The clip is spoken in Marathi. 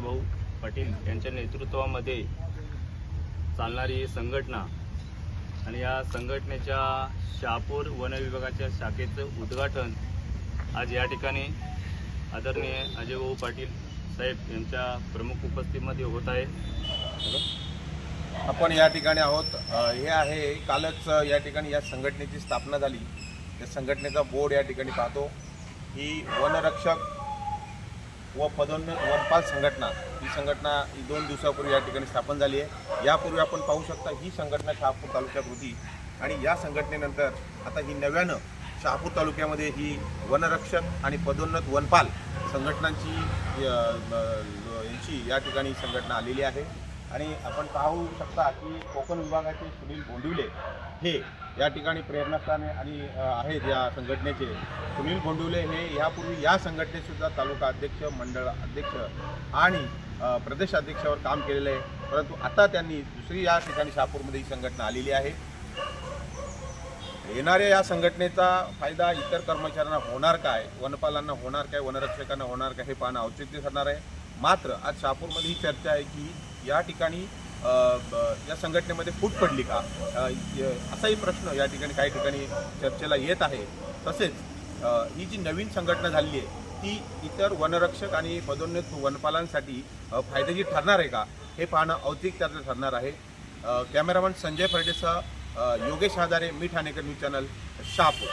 भाऊ पाटील यांच्या नेतृत्वामध्ये चालणारी ही संघटना आणि या संघटनेच्या शहापूर वन विभागाच्या शाखेचं उद्घाटन आज या ठिकाणी आदरणीय अजय भाऊ पाटील साहेब यांच्या प्रमुख उपस्थितीमध्ये होत आहे. आपण या ठिकाणी आहोत. हे आहे कालच या ठिकाणी या संघटनेची स्थापना झाली. त्या संघटनेचा बोर्ड या ठिकाणी पाहतो. ही वनरक्षक व पदोन्नत वनपाल संघटना. ही संघटना ही दोन दिवसापूर्वी या ठिकाणी स्थापन झाली आहे. यापूर्वी आपण पाहू शकता ही संघटना शहापूर तालुक्यात होती. आणि या संघटनेनंतर आता ही नव्यानं शहापूर तालुक्यामध्ये ही वनरक्षक आणि पदोन्नत वनपाल संघटनांची यांची या ठिकाणी संघटना आलेली आहे. आणि आपण पाहू शकता की कोकण विभागाचे सुनील बोंडिवले हे या ठिकाणी प्रेरणास्थान आणि आहेत या संघटनेचे. सुनील बोंडिवले हे यापूर्वी या संघटनेसुद्धा तालुका अध्यक्ष मंडळ अध्यक्ष आणि प्रदेश अध्यक्षावर काम केलेलं आहे. परंतु आता त्यांनी दुसरी या ठिकाणी शहापूरमध्ये ही संघटना आलेली आहे. येणाऱ्या या संघटनेचा फायदा इतर कर्मचाऱ्यांना होणार काय वनपालांना होणार काय वनरक्षकांना होणार काय हे पाहणं औचित्य ठरणार आहे. मात्र आज शहापूरमध्ये ही चर्चा आहे की या ठिकाणी या संघटनेमध्ये फूट पडली का? असाही प्रश्न या ठिकाणी काही ठिकाणी चर्चेला येत आहे. तसेच ही जी नवीन संघटना झालेली आहे ती इतर वनरक्षक आणि पदोन्नत वनपालांसाठी फायदेशीर ठरणार आहे का? हे पाहणं औत्सुक्याचं ठरणार आहे. कॅमेरामन संजय फर्डेसह योगेश हजारे मी ठाणेकर न्यूज चॅनल शापूर